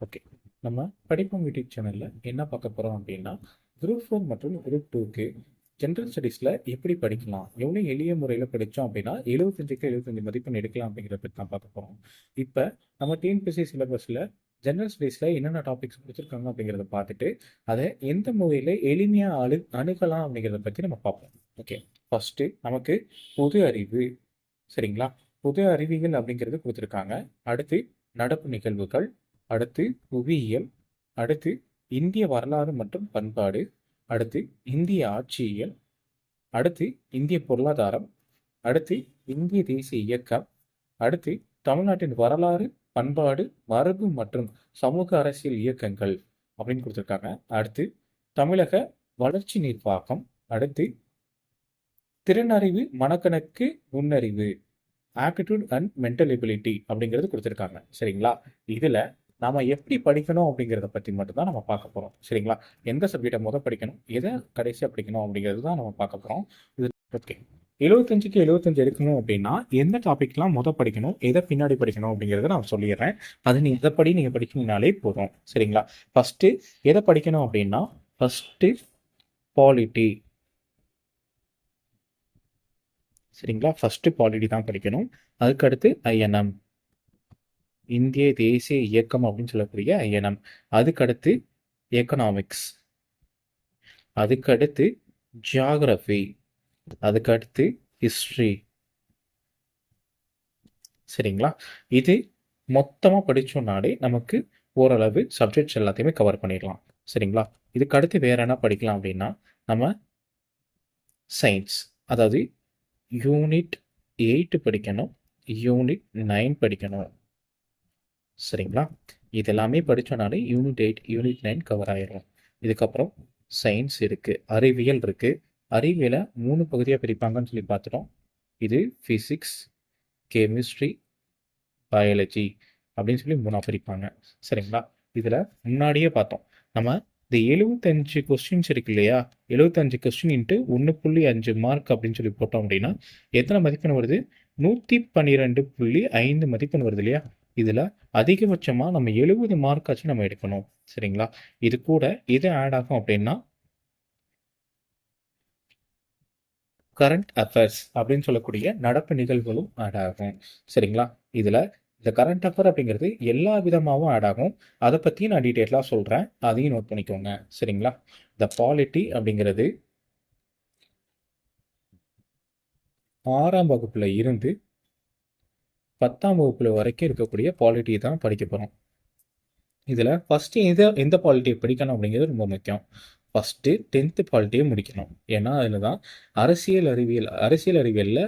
Okay நம்ம படிப்போம் YouTube சேனலில் என்ன பார்க்க போகிறோம் அப்படின்னா குரூப் ஃபோர் மற்றும் குரூப் டூக்கு ஜென்ரல் ஸ்டடீஸில் எப்படி படிக்கலாம்? எவ்வளோ எளிய முறையில் படித்தோம் அப்படின்னா எழுபத்தஞ்சுக்கு எழுபத்தஞ்சு மதிப்பெண் எடுக்கலாம் அப்படிங்கிற பற்றி தான் பார்க்க போகிறோம் இப்போ நம்ம டிஎன்பிசி சிலபஸில் ஜென்ரல் ஸ்டடீஸில் என்னென்ன டாபிக்ஸ் கொடுத்துருக்காங்க அப்படிங்கிறத பார்த்துட்டு அதை எந்த முறையில் எளிமையாக அழு அணுகலாம் அப்படிங்கிறத பற்றி நம்ம பார்ப்போம். ஓகே ஃபஸ்ட்டு நமக்கு பொது அறிவு சரிங்களா? பொது அறிவிகள் அப்படிங்கிறது கொடுத்துருக்காங்க. அடுத்து நடப்பு நிகழ்வுகள் அடுத்து புவியியல் அடுத்து இந்திய வரலாறு மற்றும் பண்பாடு அடுத்து இந்திய ஆட்சியியல் அடுத்து இந்திய பொருளாதாரம் அடுத்து இந்திய தேசிய இயக்கம் அடுத்து தமிழ்நாட்டின் வரலாறு பண்பாடு மரபு மற்றும் சமூக அரசியல் இயக்கங்கள் அப்படின்னு கொடுத்துருக்காங்க. அடுத்து தமிழக வளர்ச்சி நிர்வாகம் அடுத்து திறனறிவு மனக்கணக்கு நுண்ணறிவு ஆப்டிடியூட் அண்ட் மென்டல் எபிலிட்டி அப்படிங்கிறது கொடுத்துருக்காங்க. சரிங்களா? இதில் நாம எப்படி படிக்கணும் அப்படிங்கிறத பற்றி மட்டும்தான் நம்ம பார்க்க போகிறோம் சரிங்களா? எந்த சப்ஜெக்டை முதல் படிக்கணும்? எதை கடைசியாக படிக்கணும் அப்படிங்கிறது தான் நம்ம பார்க்க போகிறோம் இது ஓகே. எழுபத்தஞ்சுக்கு எழுபத்தஞ்சு எடுக்கணும் அப்படின்னா எந்த டாபிக்லாம் முத படிக்கணும்? எதை பின்னாடி படிக்கணும் அப்படிங்கிறத நான் சொல்லிடுறேன். அது நீ எதை படி நீங்கள் படிக்கணும்னாலே போதும். சரிங்களா? ஃபஸ்ட்டு எதை படிக்கணும் அப்படின்னா ஃபஸ்ட்டு பாலிட்டி சரிங்களா? ஃபஸ்ட்டு பாலிட்டி தான் படிக்கணும். அதுக்கடுத்து ஐஎன்எம் இந்திய தேசிய இயக்கம் அப்படின்னு சொல்லக்கூடிய ஐஎன்எம் அதுக்கடுத்து எக்கனாமிக்ஸ் அதுக்கடுத்து ஜியாகிரஃபி அதுக்கடுத்து ஹிஸ்ட்ரி சரிங்களா? இது மொத்தமாக படித்தோம்னாலே நமக்கு ஓரளவு சப்ஜெக்ட்ஸ் எல்லாத்தையுமே கவர் பண்ணிடலாம். சரிங்களா? இதுக்கு அடுத்து வேற என்ன படிக்கலாம் அப்படின்னா நம்ம சயின்ஸ் அதாவது யூனிட் எயிட் படிக்கணும் யூனிட் நைன் படிக்கணும். சரிங்களா? இது எல்லாமே படித்தோனாலே unit eight unit nine cover ஆயிடும் இதுக்கப்புறம் சயின்ஸ் இருக்குது அறிவியல் இருக்குது அறிவியலை மூணு பகுதியாக பிரிப்பாங்கன்னு சொல்லி பார்த்துட்டோம். இது ஃபிசிக்ஸ் கெமிஸ்ட்ரி பயாலஜி அப்படின்னு சொல்லி மூணாக பிரிப்பாங்க. சரிங்களா? இதில் முன்னாடியே பார்த்தோம். நம்ம இந்த எழுபத்தஞ்சு கொஸ்டின்ஸ் இருக்கு இல்லையா? எழுபத்தஞ்சு கொஸ்டின் இன்ட்டு ஒன்று புள்ளி அஞ்சு மார்க் அப்படின்னு சொல்லி போட்டோம் அப்படின்னா எத்தனை மதிப்பெண் வருது? நூற்றி பன்னிரெண்டு புள்ளி ஐந்து மதிப்பெண் வருது இல்லையா? இதில் அதிகபட்சமாக நம்ம எழுபது மார்க்காச்சும் நம்ம எடுக்கணும். சரிங்களா? இது கூட இது ஆட் ஆகும் அப்படின்னா கரண்ட் அஃபேர்ஸ் அப்படின்னு சொல்லக்கூடிய நடப்பு நிகழ்வுகளும் ஆட் ஆகும். சரிங்களா? இதில் இந்த கரண்ட் அஃபேர் அப்படிங்கிறது எல்லா விதமாகவும் ஆட் ஆகும். அதை பற்றி நான் டீட்டெயிலாக சொல்கிறேன் அதையும் நோட் பண்ணிக்கோங்க. சரிங்களா? த பாலிட்டி அப்படிங்கிறது ஆறாம் வகுப்பில் இருந்து பத்தாம் வகுப்புல வரைக்கும் இருக்கக்கூடிய பாலிட்டி தான் படிக்க போகிறோம் இதில் ஃபஸ்ட்டு எந்த எந்த பாலிட்டியை படிக்கணும் அப்படிங்கிறது ரொம்ப முக்கியம். ஃபஸ்ட்டு டென்த்து பாலிட்டியை முடிக்கணும். ஏன்னா அதில் தான் அரசியல் அறிவியல் அரசியல் அறிவியலில்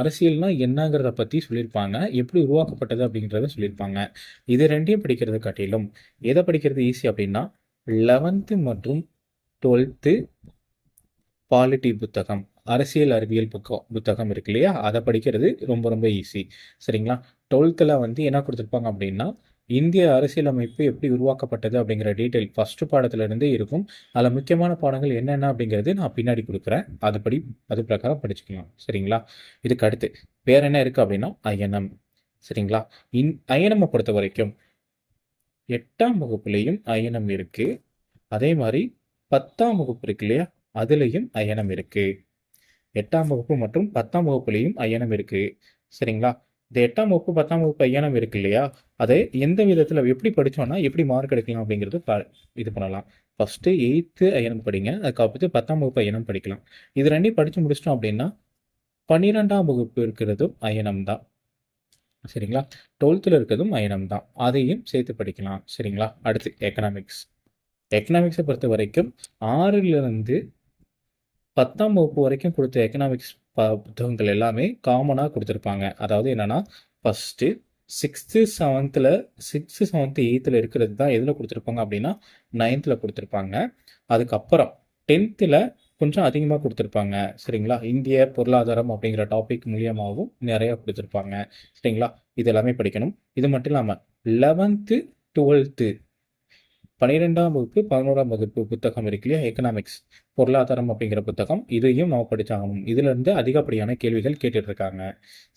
அரசியல்னால் என்னங்கிறத பற்றி சொல்லியிருப்பாங்க. எப்படி உருவாக்கப்பட்டது அப்படிங்கிறத சொல்லியிருப்பாங்க. இது ரெண்டையும் படிக்கிறத காட்டிலும் எதை படிக்கிறது ஈஸி அப்படின்னா லெவன்த்து மற்றும் டுவெல்த்து பாலிட்டி புத்தகம். அரசியல் அறிவியல் புக்கம் புத்தகம் இருக்கு இல்லையா? அதை படிக்கிறது ரொம்ப ரொம்ப ஈஸி சரிங்களா? டுவெல்த்தில் வந்து என்ன கொடுத்துருப்பாங்க அப்படின்னா இந்திய அரசியலமைப்பு எப்படி உருவாக்கப்பட்டது அப்படிங்கிற டீட்டெயில் ஃபஸ்ட்டு பாடத்திலிருந்தே இருக்கும். அதில் முக்கியமான பாடங்கள் என்னென்ன அப்படிங்கிறது நான் பின்னாடி கொடுக்குறேன். அதுபடி அது பிரகாரம் படிச்சுக்கலாம். சரிங்களா? இதுக்கு அடுத்து வேற என்ன இருக்குது அப்படின்னா ஐஎன்எம். சரிங்களா? இன் ஐஎன்எம்மை பொறுத்த வரைக்கும் எட்டாம் வகுப்புலேயும் ஐஎன்எம் இருக்குது அதே மாதிரி பத்தாம் வகுப்பு இருக்கு இல்லையா? அதுலேயும் ஐஎன்எம் இருக்குது எட்டாம் வகுப்பு மற்றும் பத்தாம் வகுப்புலேயும் ஐயனம் இருக்குது சரிங்களா? இந்த எட்டாம் வகுப்பு பத்தாம் வகுப்பு ஐஎன்எம் இருக்கு இல்லையா? அதை எந்த விதத்தில் எப்படி படித்தோம்னா எப்படி மார்க் எடுக்கலாம் அப்படிங்கிறது இது பண்ணலாம். ஃபஸ்ட்டு எயித்து ஐயனம் படிங்க. அதுக்கப்புறத்து பத்தாம் வகுப்பு ஐயனம் படிக்கலாம். இது ரெண்டையும் படித்து முடிச்சிட்டோம் அப்படின்னா பன்னிரெண்டாம் வகுப்பு இருக்கிறதும் ஐஎன்எம் தான். சரிங்களா? டுவெல்த்தில் இருக்கிறதும் அயனம் தான். அதையும் சேர்த்து படிக்கலாம். சரிங்களா? அடுத்து எக்கனாமிக்ஸ் எக்கனாமிக்ஸை பொறுத்த வரைக்கும் ஆறிலிருந்து பத்தாம் வகுப்பு வரைக்கும் கொடுத்த எக்கனாமிக்ஸ் ப புத்தகங்கள் எல்லாமே காமனாக கொடுத்துருப்பாங்க. அதாவது என்னென்னா ஃபஸ்ட்டு சிக்ஸ்த்து செவன்த்தில் சிக்ஸ்த்து செவன்த்து எயித்தில் இருக்கிறது தான் எதில் கொடுத்துருப்பாங்க அப்படின்னா நைன்த்தில் கொடுத்துருப்பாங்க. அதுக்கப்புறம் டென்த்தில் கொஞ்சம் அதிகமாக கொடுத்துருப்பாங்க. சரிங்களா? இந்திய பொருளாதாரம் அப்படிங்கிற டாபிக் மூலியமாகவும் நிறையா கொடுத்துருப்பாங்க. சரிங்களா? இது எல்லாமே படிக்கணும். இது மட்டும் இல்லாமல் லெவன்த்து டுவெல்த்து பன்னிரெண்டாம் வகுப்பு பதினோராம் வகுப்பு புத்தகம் இருக்கு இல்லையா? எக்கனாமிக்ஸ் பொருளாதாரம் அப்படிங்கிற புத்தகம். இதையும் நம்ம படிச்சாகணும். இதுல இருந்து அதிகப்படியான கேள்விகள் கேட்டுட்டு இருக்காங்க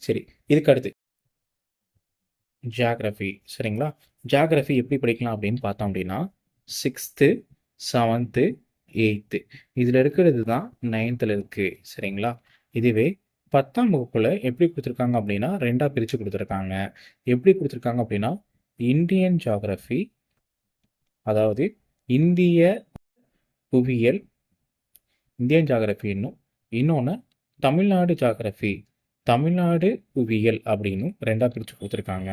சரி இதுக்கு அடுத்து. ஜியாகிரஃபி சரிங்களா? ஜியாகிரஃபி எப்படி படிக்கலாம் அப்படின்னு பார்த்தோம் அப்படின்னா சிக்ஸ்த்து செவன்த்து எயித்து இதில் இருக்கிறது தான் நைன்த்தில் இருக்குது சரிங்களா? இதுவே பத்தாம் வகுப்பில் எப்படி கொடுத்துருக்காங்க அப்படின்னா ரெண்டாக பிரித்து கொடுத்துருக்காங்க. எப்படி கொடுத்துருக்காங்க அப்படின்னா இந்தியன் ஜியாகிரஃபி அதாவது இந்திய புவியியல் இந்தியன் ஜியாகிரஃபி இன்னும் இன்னொன்று தமிழ்நாடு ஜியாகிரஃபி தமிழ்நாடு புவியியல் அப்படின்னு ரெண்டாக பிரித்து கொடுத்துருக்காங்க.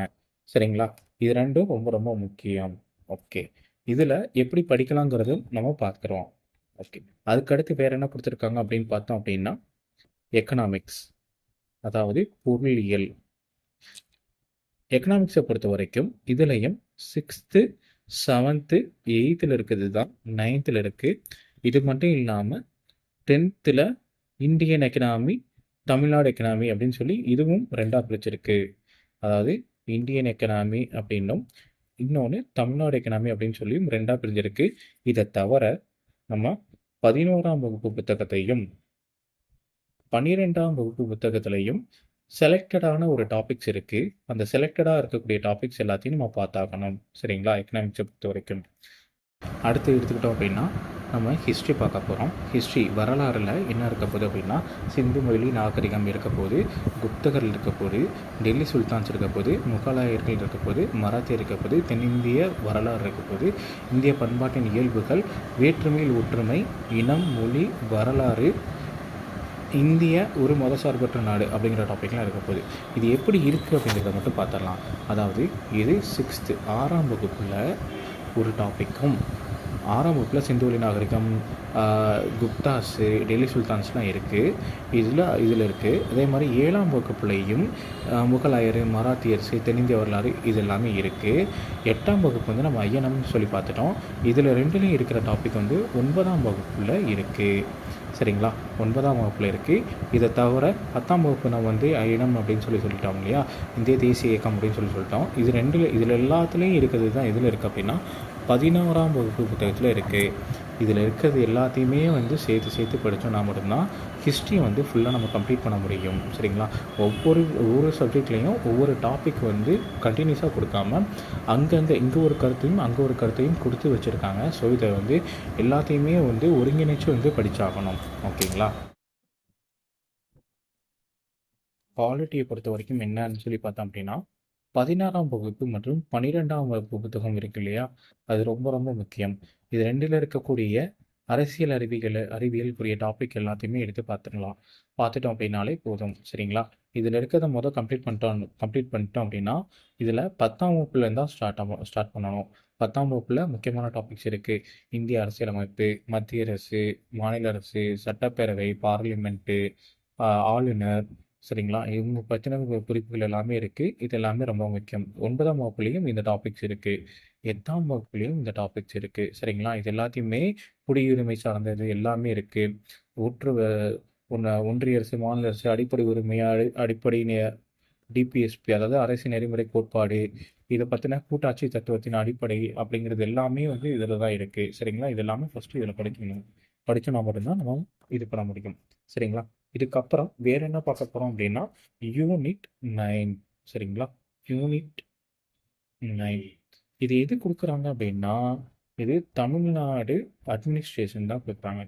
சரிங்களா? இது ரெண்டும் ரொம்ப ரொம்ப முக்கியம். ஓகே இதில் எப்படி படிக்கலாங்கிறதும் நம்ம பார்க்குறோம். ஓகே அதுக்கடுத்து வேறு என்ன கொடுத்துருக்காங்க அப்படின்னு பார்த்தோம் அப்படின்னா எக்கனாமிக்ஸ் அதாவது பொருளியல் எக்கனாமிக்ஸை பொறுத்த வரைக்கும் இதுலேயும் சிக்ஸ்த்து செவன்த்து எயித்தில் இருக்கிறது தான் நைன்த்தில் இருக்குது இது மட்டும் இல்லாமல் டென்த்தில் இந்தியன் எக்கனாமி தமிழ்நாடு எக்கனாமி அப்படின்னு சொல்லி இதுவும் ரெண்டாக பிரிச்சிருக்கு. அதாவது இந்தியன் எக்கனாமி அப்படின்னும் இன்னொன்று தமிழ்நாடு எக்கனாமி அப்படின்னு சொல்லியும் ரெண்டாக பிரிஞ்சிருக்கு. இதை தவிர நம்ம பதினோராம் வகுப்பு புத்தகத்தையும் பன்னிரெண்டாம் வகுப்பு புத்தகத்திலையும் செலக்டடான ஒரு டாபிக்ஸ் இருக்குது அந்த செலக்டடாக இருக்கக்கூடிய டாபிக்ஸ் எல்லாத்தையும் நம்ம பார்த்தாகணும். சரிங்களா? எக்கனாமிக்ஸை பொறுத்த வரைக்கும் அடுத்து எடுத்துக்கிட்டோம் அப்படின்னா நம்ம ஹிஸ்ட்ரி பார்க்க போகிறோம் ஹிஸ்ட்ரி வரலாறில் என்ன இருக்க போகுது அப்படின்னா சிந்து மொழி நாகரிகம் இருக்க போது குப்தகர் இருக்க போது டெல்லி சுல்தான்ஸ் இருக்க போது முகலாயர்கள் இருக்க போது மராத்தியர் இருக்க போது தென்னிந்திய வரலாறு இருக்க போது இந்திய பண்பாட்டின் இயல்புகள் வேற்றுமையில் ஒற்றுமை இனம் மொழி வரலாறு இந்திய ஒரு மத சார்பற்ற நாடு அப்படிங்கிற டாப்பிக்லாம் இருக்க போகுது. இது எப்படி இருக்குது அப்படிங்கிறத மட்டும் பார்த்துடலாம். அதாவது இது சிக்ஸ்த்து ஆறாம் வகுப்பில் ஒரு டாப்பிக்கும் ஆறாம் வகுப்பில் சிந்துவெளி நாகரிகம் குப்தாஸு டெல்லி சுல்தான்ஸ்லாம் இருக்குது இதில் இதில் இருக்குது அதே மாதிரி ஏழாம் வகுப்புலேயும் முகலாயர் மராத்தியர்ஸு தென்னிந்திய வரலாறு இது எல்லாமே இருக்குது எட்டாம் வகுப்பு வந்து நம்ம ஐயனம்னு சொல்லி பார்த்துட்டோம். இதில் ரெண்டுலேயும் இருக்கிற டாபிக் வந்து ஒன்பதாம் வகுப்பில் இருக்குது சரிங்களா? ஒன்பதாம் வகுப்பில் இருக்குது இதை தவிர பத்தாம் வகுப்பு நம்ம வந்து ஐனம் அப்படின்னு சொல்லி சொல்லிட்டோம் இல்லையா? இந்திய தேசிய இயக்கம் அப்படின்னு சொல்லி சொல்லிட்டோம். இது ரெண்டில் இதில் எல்லாத்துலேயும் இருக்கிறது தான் இதில் இருக்குது அப்படின்னா பதினோராம் வகுப்பு புத்தகத்தில் இருக்குது இதில் இருக்கிறது எல்லாத்தையுமே வந்து சேர்த்து சேர்த்து படித்தோம்னா மட்டும்தான் ஹிஸ்ட்ரி வந்து ஃபுல்லாக நம்ம கம்ப்ளீட் பண்ண முடியும். சரிங்களா? ஒவ்வொரு ஒவ்வொரு சப்ஜெக்ட்லேயும் ஒவ்வொரு டாபிக் வந்து கண்டினியூஸாக கொடுக்காம அங்கங்கே இங்கே ஒரு கருத்தையும் அங்கே ஒரு கருத்தையும் கொடுத்து வச்சுருக்காங்க. ஸோ இதை வந்து எல்லாத்தையுமே வந்து ஒருங்கிணைச்சு வந்து படித்தாகணும் ஓகேங்களா? குவாலிட்டியை பொறுத்த வரைக்கும் என்னன்னு சொல்லி பார்த்தோம் அப்படின்னா பதினாறாம் வகுப்பு மற்றும் பன்னிரெண்டாம் வகுப்பு புத்தகம் இருக்கு இல்லையா? அது ரொம்ப ரொம்ப முக்கியம். இது ரெண்டில் இருக்கக்கூடிய அரசியல் அறிவியல் அறிவியலுக்குரிய டாபிக் எல்லாத்தையுமே எடுத்து பார்த்துக்கலாம் பார்த்துட்டோம் அப்படின்னாலே போதும் சரிங்களா? இதில் இருக்கிறத மொதல் கம்ப்ளீட் பண்ணிட்டோம் கம்ப்ளீட் பண்ணிட்டோம் அப்படின்னா இதில் பத்தாம் வகுப்புலேருந்து தான் ஸ்டார்ட் ஆகும் ஸ்டார்ட் பண்ணணும். பத்தாம் வகுப்பில் முக்கியமான டாபிக்ஸ் இருக்குது இந்திய அரசியலமைப்பு மத்திய அரசு மாநில அரசு சட்டப்பேரவை பார்லிமெண்ட்டு ஆளுநர் சரிங்களா? இவங்க பற்றின குறிப்புகள் எல்லாமே இருக்குது இது எல்லாமே ரொம்ப முக்கியம். ஒன்பதாம் வகுப்புலேயும் இந்த டாபிக்ஸ் இருக்குது எட்டாம் வகுப்புலேயும் இந்த டாபிக்ஸ் இருக்குது சரிங்களா? இது எல்லாத்தையுமே குடியுரிமை சார்ந்தது எல்லாமே இருக்குது ஒற்று ஒன்றிய அரசு மாநில அரசு அடிப்படை உரிமை அடி அடிப்படை டிபிஎஸ்பி அதாவது அரசு நெறிமுறை கோட்பாடு இதை பற்றின கூட்டாட்சி தத்துவத்தின் அடிப்படை அப்படிங்கிறது எல்லாமே வந்து இதில் தான் இருக்குது சரிங்களா? இது எல்லாமே ஃபஸ்ட்டு இதில் படிக்கணும். படித்தோம்னா மட்டும்தான் நம்ம இது பண்ண முடியும். சரிங்களா? இதுக்கப்புறம் வேற என்ன பார்க்க போகிறோம் அப்படின்னா யூனிட் நைன் சரிங்களா? யூனிட் நைன் இது எது கொடுக்குறாங்க அப்படின்னா இது தமிழ்நாடு அட்மினிஸ்ட்ரேஷன் தான் கொடுக்குறாங்க.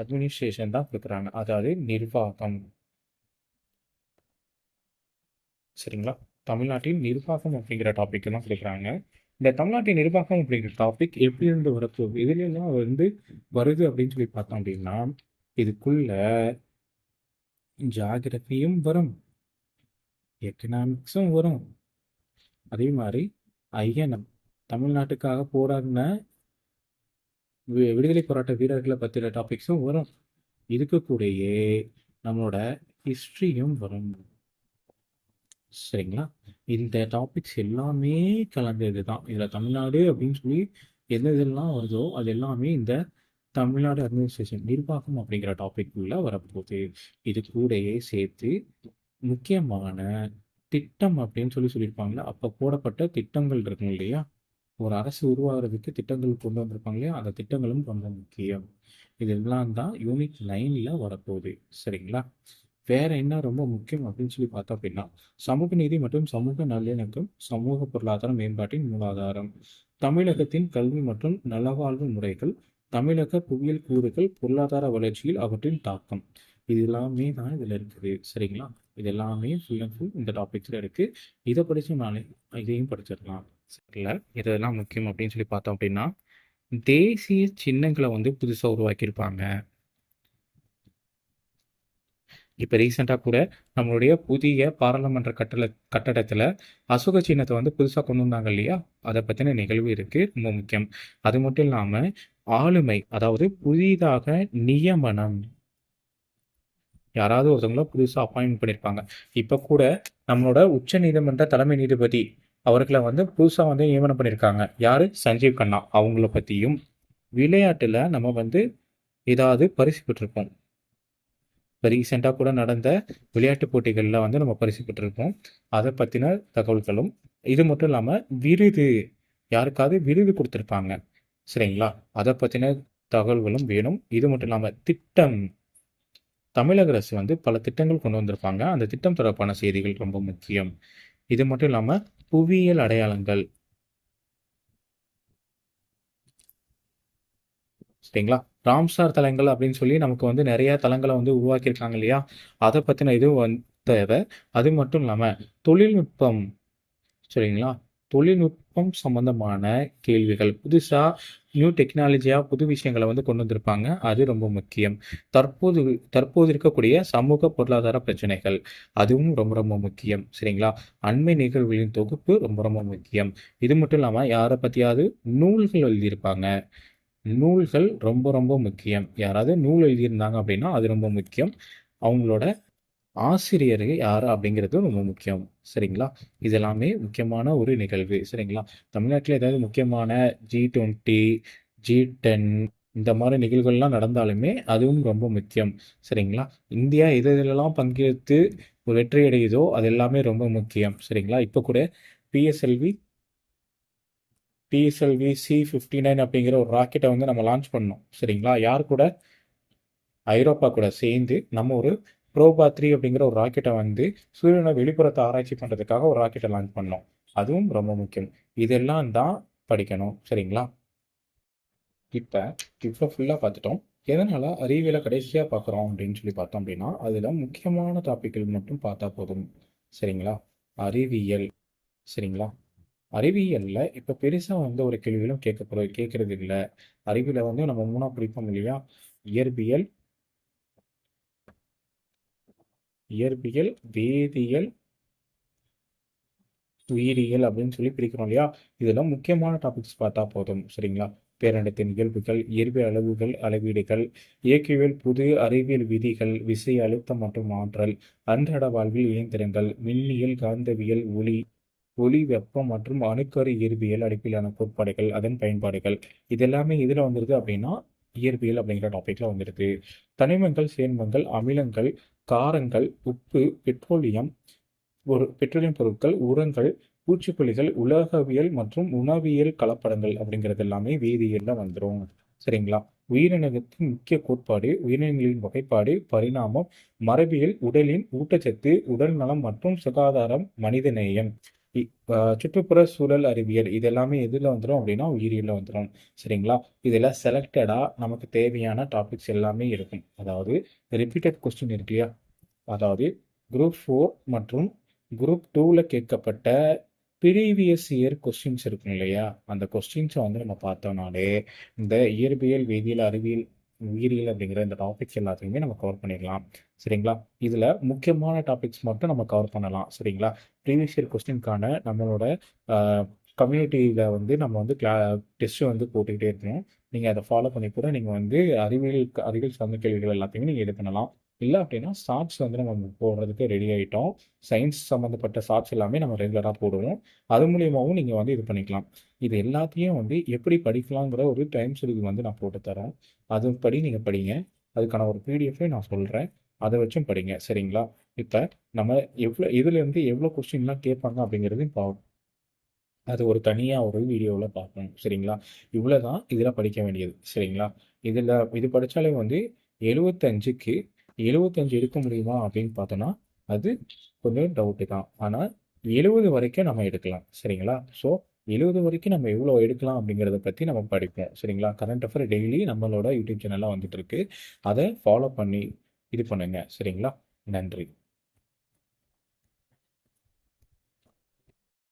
அட்மினிஸ்ட்ரேஷன் தான் கொடுக்குறாங்க. அதாவது நிர்வாகம். சரிங்களா? தமிழ்நாட்டின் நிர்வாகம் அப்படிங்கிற டாபிக் தான் கொடுக்குறாங்க. இந்த தமிழ்நாட்டின் நிர்வாகம் அப்படிங்கிற டாபிக் எப்படி இருந்து வரப்போ இதுல எல்லாம் வந்து வருது அப்படின்னு சொல்லி பார்த்தோம் அப்படின்னா இதுக்குள்ள ஜாகிரபியும் வரும். எக்கனாமிக்ஸும் வரும். அதே மாதிரி ஐயனம். தமிழ்நாட்டுக்காக போராடின வி- விடுதலை போராட்ட வீரர்களை பற்றின டாபிக்ஸும் வரும். இதுக்கு கூடயே நம்மளோட ஹிஸ்ட்ரியும் வரும். சரிங்களா? இந்த டாபிக்ஸ் எல்லாமே கலந்தது தான் இதில் தமிழ்நாடு அப்படின்னு சொல்லி எந்த இதெல்லாம் வருதோ அது எல்லாமே இந்த தமிழ்நாடு அட்மினிஸ்ட்ரேஷன் நிர்வாகம் அப்படிங்கிற டாபிக் உள்ள வரப்போகுது. இது கூடயே சேர்த்து முக்கியமான திட்டம் அப்படின்னு சொல்லி சொல்லியிருப்பாங்களே அப்போ போடப்பட்ட திட்டங்கள் இருக்கும் இல்லையா? ஒரு அரசு உருவாகிறதுக்கு திட்டங்கள் கொண்டு வந்திருப்பாங்க இல்லையா? அந்த திட்டங்களும் ரொம்ப முக்கியம். இதெல்லாம் தான் யூனிட் நைனில் வரப்போகுது. சரிங்களா? வேற என்ன ரொம்ப முக்கியம் அப்படின்னு சொல்லி பார்த்தோம் அப்படின்னா சமூக நீதி மற்றும் சமூக நல்லிணக்கம் சமூக பொருளாதார மேம்பாட்டின் மூலாதாரம் தமிழகத்தின் கல்வி மற்றும் நலவாழ்வு முறைகள் தமிழக புவியியல் கூறுகள் பொருளாதார வளர்ச்சியில் அவற்றின் தாக்கம். இது எல்லாமே தான் இதில் இருக்குது. சரிங்களா? இது எல்லாமே ஃபுல் அண்ட் ஃபுல் இந்த டாபிக்ஸில் இருக்குது இதை படித்து நான் இதையும் படிச்சிடலாம். சரிங்களா? இதெல்லாம் முக்கியம் அப்படின்னு சொல்லி பார்த்தோம் அப்படின்னா தேசிய சின்னங்களை வந்து புதுசாக உருவாக்கியிருப்பாங்க. இப்போ ரீசெண்டாக கூட நம்மளுடைய புதிய பாராளுமன்ற கட்டள கட்டடத்தில் அசோக சின்னத்தை வந்து புதுசாக கொண்டு வந்தாங்க இல்லையா? அதை பற்றின நிகழ்வு இருக்குது ரொம்ப முக்கியம். அது மட்டும் இல்லாமல் ஆளுமை அதாவது புதிதாக நியமனம். யாராவது ஒருத்தவங்கள புதுசாக அப்பாயின்ட் பண்ணியிருப்பாங்க இப்போ கூட நம்மளோட உச்ச நீதிமன்ற தலைமை நீதிபதி அவர்களை வந்து புதுசாக வந்து நியமனம் பண்ணியிருக்காங்க யார்? சஞ்சீவ் கண்ணா. அவங்கள பற்றியும் விளையாட்டில் நம்ம வந்து ஏதாவது பரிசு பெற்றிருப்போம். இப்போ ரீசெண்டாக கூட நடந்த விளையாட்டு போட்டிகளில் வந்து நம்ம பரிசு பெற்றிருக்கோம் அதை பற்றின தகவல்களும் இது மட்டும் இல்லாமல் விருது யாருக்காவது விருது கொடுத்துருப்பாங்க. சரிங்களா? அதை பற்றின தகவல்களும் வேணும். இது மட்டும் இல்லாமல் திட்டம். தமிழக அரசு வந்து பல திட்டங்கள் கொண்டு வந்திருப்பாங்க. அந்த திட்டம் தொடர்பான செய்திகள் ரொம்ப முக்கியம். இது மட்டும் இல்லாமல் புவியியல் அடையாளங்கள். சரிங்களா? ராம்சார் தலங்கள் அப்படின்னு சொல்லி நமக்கு வந்து நிறைய தலங்களை வந்து உருவாக்கியிருக்காங்க இல்லையா? அதை பற்றின இது வந்து தேவை. அது மட்டும் இல்லாமல் தொழில்நுட்பம் சரிங்களா? தொழில்நுட்பம் சம்பந்தமான கேள்விகள். புதுசாக நியூ டெக்னாலஜியாக புது விஷயங்களை வந்து கொண்டு வந்திருப்பாங்க. அது ரொம்ப முக்கியம். தற்போது தற்போது இருக்கக்கூடிய சமூக பொருளாதார பிரச்சனைகள். அதுவும் ரொம்ப ரொம்ப முக்கியம். சரிங்களா? அண்மை நிகழ்வுகளின் தொகுப்பு ரொம்ப ரொம்ப முக்கியம். இது மட்டும் இல்லாமல் யாரை பற்றியாவது நூல்கள் எழுதியிருப்பாங்க. நூல்கள் ரொம்ப ரொம்ப முக்கியம். யாராவது நூல் எழுதியிருந்தாங்க அப்படின்னா அது ரொம்ப முக்கியம். அவங்களோட ஆசிரியர் யார் அப்படிங்கிறது ரொம்ப முக்கியம். சரிங்களா? இதெல்லாமே முக்கியமான ஒரு நிகழ்வு. சரிங்களா? தமிழ்நாட்டில் ஏதாவது முக்கியமான ஜி டுவெண்ட்டி ஜி டென் இந்த மாதிரி நிகழ்வுகள்லாம் நடந்தாலுமே அதுவும் ரொம்ப முக்கியம். சரிங்களா? இந்தியா எது எதுலலாம் பங்கேற்று ஒரு வெற்றி அடையுதோ அது எல்லாமே ரொம்ப முக்கியம். சரிங்களா? இப்போ கூட PSLV PSLV C fifty nine அப்படிங்கிற ஒரு ராக்கெட்டை வந்து நம்ம லான்ச் பண்ணோம். சரிங்களா? யார் கூட? ஐரோப்பா கூட சேர்ந்து நம்ம ஒரு ப்ரோபா த்ரீ அப்படிங்கிற ஒரு ராக்கெட்டை வந்து சூரியனை வெளிப்புறத்தை ஆராய்ச்சி பண்ணுறதுக்காக ஒரு ராக்கெட்டை லான்ச் பண்ணோம். அதுவும் ரொம்ப முக்கியம். இதெல்லாம் தான் படிக்கணும். சரிங்களா? இப்போ இவ்வளோ ஃபுல்லாக பார்த்துட்டோம். எதனால் அறிவியலை கடைசியாக பார்க்குறோம் அப்படின்னு சொல்லி பார்த்தோம் அப்படின்னா அதில் முக்கியமான டாப்பிக்கள் மட்டும் பார்த்தா போதும். சரிங்களா? அறிவியல். சரிங்களா? அறிவியலில் இப்போ பெருசாக வந்து ஒரு கேள்விகளும் கேட்கப்பட கேட்கறது இல்லை அறிவியல வந்து நம்ம மூணாக பிடிப்போம் இல்லையா? இயற்பியல் இயற்பியல் வேதியியல் உயிரியல் அப்படின்னு சொல்லி பிரிக்கிறோம் இல்லையா? இதெல்லாம் முக்கியமான டாபிக்ஸ் பார்த்தா போதும் சரிங்களா? பேரண்டத்தின் இயல்புகள் இயற்பியல் அளவுகள் அளவீடுகள் இயற்கையியல் புது அறிவியல் விதிகள் விசை அழுத்தம் மற்றும் ஆற்றல் அன்றாட வாழ்வில் இயந்திரங்கள் மின்னியல் காந்தவியல் ஒளி ஒளி வெப்பம் மற்றும் அணுக்கரு இயற்பியல் அடிப்படையிலான கோட்பாடுகள் அதன் பயன்பாடுகள் இதெல்லாமே இதில் வந்துருது அப்படின்னா இயற்பியல் அப்படிங்கிற டாபிக்ல வந்துடுது தனிமங்கள் சேர்மங்கள் அமிலங்கள் காரங்கள் உப்பு பெட்ரோலியம் ஒரு பெட்ரோலியம் பொருட்கள் உரங்கள் பூச்சிக்கொல்லிகள் உலகவியல் மற்றும் உணவியல் கலப்படங்கள் அப்படிங்கிறது எல்லாமே வேதியியல்ல வந்துடும் சரிங்களா? உயிரினத்தின் முக்கிய கோட்பாடு உயிரினங்களின் வகைப்பாடு பரிணாமம் மரபியல் உடலின் ஊட்டச்சத்து உடல் நலம் மற்றும் சுகாதாரம் மனிதநேயம் சுற்றுப்புற சூழல் அறிவியல் இது எல்லாமே எதில் வந்துடும் அப்படின்னா உயிரியலில் வந்துடும் சரிங்களா? இதில் செலக்டடாக நமக்கு தேவையான டாபிக்ஸ் எல்லாமே இருக்கும். அதாவது ரிப்பீட்டட் கொஸ்டின் இருக்கியா அதாவது குரூப் ஃபோர் மற்றும் குரூப் டூவில் கேட்கப்பட்ட ப்ரீவியஸ் இயர் கொஸ்டின்ஸ் இருக்கும் இல்லையா? அந்த கொஸ்டின்ஸை வந்து நம்ம பார்த்தோம்னாலே இந்த இயற்பியல் வேதியியல் அறிவியல் உயிரியல் அப்படிங்கிற இந்த டாபிக்ஸ் எல்லாத்தையுமே நம்ம கவர் பண்ணிடலாம். சரிங்களா? இதில் முக்கியமான டாபிக்ஸ் மட்டும் நம்ம கவர் பண்ணலாம். சரிங்களா? ப்ரீவியஸ் இயர் கொஸ்டின்கான நம்மளோட கம்யூனிட்டியில் வந்து நம்ம வந்து கிளா டெஸ்ட்டு வந்து போட்டுக்கிட்டே இருக்கணும். நீங்கள் அதை ஃபாலோ பண்ணி கூட நீங்கள் வந்து அறிவியல் அறிவியல் சார்ந்த கேள்விகள் எல்லாத்தையுமே நீங்கள் இது பண்ணலாம். இல்லை அப்படின்னா ஷார்ட்ஸ் வந்து நம்ம போடுறதுக்கு ரெடி ஆகிட்டோம் சயின்ஸ் சம்மந்தப்பட்ட ஷார்ட்ஸ் எல்லாமே நம்ம ரெகுலராக போடுவோம். அது மூலியமாகவும் நீங்கள் வந்து இது பண்ணிக்கலாம். இது எல்லாத்தையும் வந்து எப்படி படிக்கலாங்கிற ஒரு டைம் ஷெடியூல் வந்து நான் போட்டு தரேன். அதுபடி நீங்கள் படிங்க. அதுக்கான ஒரு பிடிஎஃபே நான் சொல்கிறேன் அதை வச்சும் படிங்க. சரிங்களா? இப்போ நம்ம எவ்வளோ இதுலேருந்து எவ்வளோ கொஸ்டின்லாம் கேட்பாங்க அப்படிங்கிறது பார்ப்போம் அது ஒரு தனியாக ஒரு வீடியோவில் பார்க்கணும் சரிங்களா? இவ்வளோ தான் இதில் படிக்க வேண்டியது. சரிங்களா? இதில் இது படித்தாலே வந்து எழுபத்தஞ்சுக்கு எழுபத்தஞ்சு எடுக்க முடியுமா அப்படின்னு பார்த்தோன்னா அது கொஞ்சம் டவுட்டு தான். ஆனால் எழுபது வரைக்கும் நம்ம எடுக்கலாம் சரிங்களா? ஸோ எழுபது வரைக்கும் நம்ம எவ்வளோ எடுக்கலாம் அப்படிங்கிறத பற்றி நம்ம படிப்போம் சரிங்களா? கரண்ட் அஃபேர் டெய்லி நம்மளோட யூடியூப் சேனலில் வந்துட்டு இருக்கு. அதை ஃபாலோ பண்ணி இது பண்ணுங்க சரிங்களா? நன்றி.